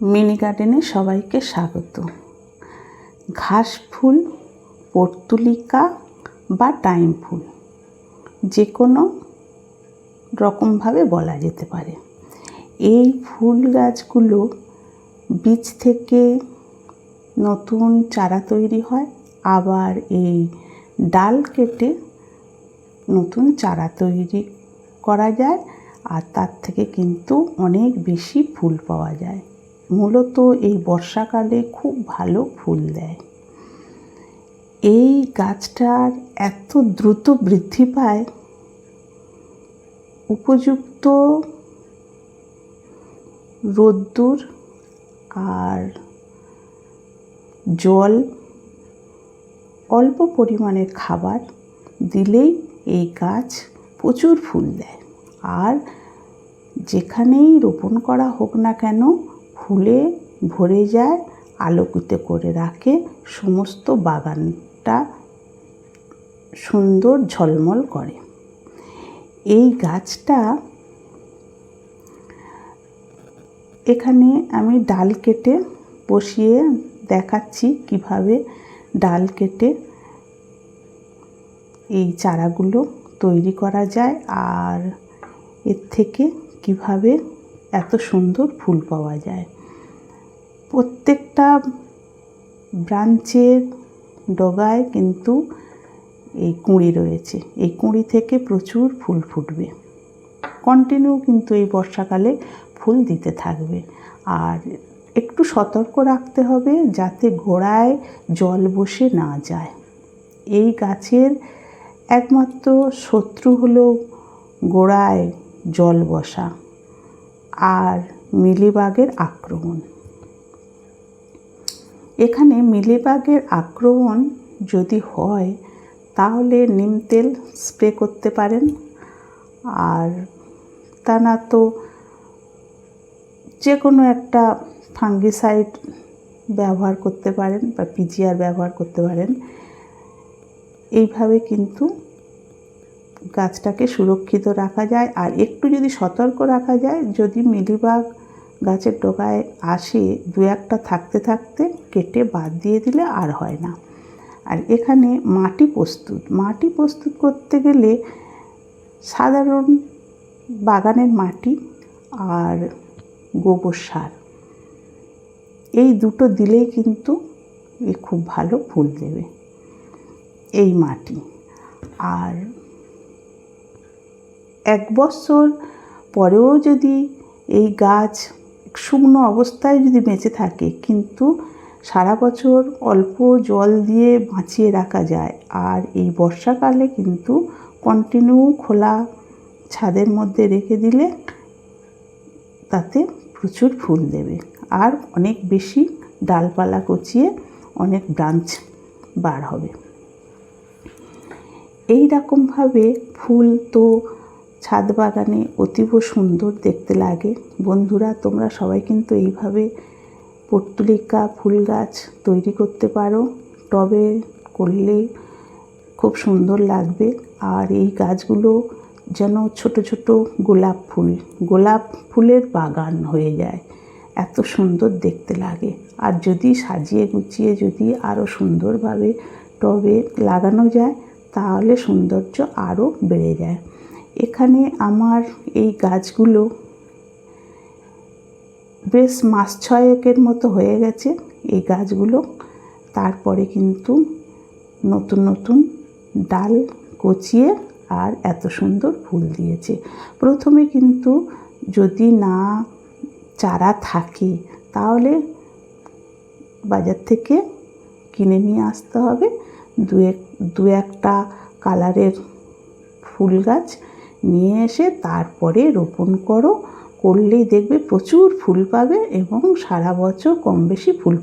Mini গার্ডেনে সবাইকে স্বাগত। ঘাস ফুল, পর্তুলিকা বা টাইম ফুল যে কোনো রকমভাবে বলা যেতে পারে। এই ফুল গাছগুলো বীজ থেকে নতুন চারা তৈরি হয়, আবার এই ডাল কেটে নতুন চারা তৈরি করা যায়, আর তার থেকে কিন্তু অনেক বেশি ফুল পাওয়া যায়। মূলত এই বর্ষাকালে খুব ভালো ফুল দেয়। এই গাছটার এত দ্রুত বৃদ্ধি পায়, উপযুক্ত রোদ্দুর আর জল, অল্প পরিমাণের খাবার দিলেই এই গাছ প্রচুর ফুল দেয়। আর যেখানেই রোপণ করা হোক না কেন ফুলে ভরে যায়, আলোকিত করে রাখে। সমস্ত বাগানটা সুন্দর ঝলমল করে। এই গাছটা এখানে আমি ডাল কেটে বসিয়ে দেখাচ্ছি কীভাবে ডাল কেটে এই চারাগুলো তৈরি করা যায়, আর এর থেকে কীভাবে এত সুন্দর ফুল পাওয়া যায়। প্রত্যেকটা ব্রাঞ্চের ডগায় কিন্তু এই কুঁড়ি রয়েছে। এই কুঁড়ি থেকে প্রচুর ফুল ফুটবে। কন্টিনিউ কিন্তু এই বর্ষাকালে ফুল দিতে থাকবে। আর একটু সতর্ক রাখতে হবে যাতে গোড়ায় জল বসে না যায়। এই গাছের একমাত্র শত্রু হলো গোড়ায় জল বসা। আর মিলিবাগের আক্রমণ। এখানে মিলিবাগের আক্রমণ যদি হয়, তাহলে নিম তেল স্প্রে করতে পারেন। আর তা না তো যে কোনো একটা ফাঙ্গিসাইড ব্যবহার করতে পারেন বা পিজিআর ব্যবহার করতে পারেন। এইভাবে কিন্তু গাছটাকে সুরক্ষিত রাখা যায় আর একটু যদি সতর্ক রাখা যায়, যদি মিলিবাগ গাছের ডোকায় আসে, দু একটা থাকতে থাকতে কেটে বাদ দিয়ে দিলে আর হয় না। আর এখানে মাটি প্রস্তুত। মাটি প্রস্তুত করতে গেলে সাধারণ বাগানের মাটি আর গোবর সার। এই দুটো দিলেই কিন্তু এ খুব ভালো ফুল দেবে। এই মাটি। আর এক বছর পরেও যদি এই গাছ শুকনো অবস্থায় যদি বেঁচে থাকে, কিন্তু সারা বছর অল্প জল দিয়ে বাঁচিয়ে রাখা যায়। আর এই বর্ষাকালে কিন্তু কন্টিনিউ খোলা ছাদের মধ্যে রেখে দিলে তাতে প্রচুর ফুল দেবে। আর অনেক বেশি ডালপালা কচিয়ে অনেক ব্রাঞ্চ বার হবে। এই রকমভাবে ফুল তো ছাদ বাগানে অতীব সুন্দর দেখতে লাগে। বন্ধুরা, তোমরা সবাই কিন্তু এইভাবে পর্তুলিকা ফুল গাছ তৈরি করতে পারো। টবে করলে খুব সুন্দর লাগবে। আর এই গাছগুলো যেন ছোট ছোট গোলাপ ফুল, গোলাপ ফুলের বাগান হয়ে যায়। এত সুন্দর দেখতে লাগে। আর যদি সাজিয়ে গুছিয়ে যদি আরও সুন্দরভাবে টবে লাগানো যায়, তাহলে সৌন্দর্য আরও বেড়ে যায়। এখানে আমার এই গাছগুলো বেশ মাস ছয়েকের মতো হয়ে গেছে, এই গাছগুলো। তারপরে কিন্তু নতুন নতুন ডাল কচিয়ে আর এত সুন্দর ফুল দিয়েছে। প্রথমে কিন্তু যদি না চারা থাকে, তাহলে বাজার থেকে কিনে নিয়ে আসতে হবে। দু এক দু একটা কালারের ফুল গাছ নিয়ে এসে তারপরে রোপণ করো। করলেই দেখবে প্রচুর ফুল পাবে এবং সারা বছর কম বেশি ফুল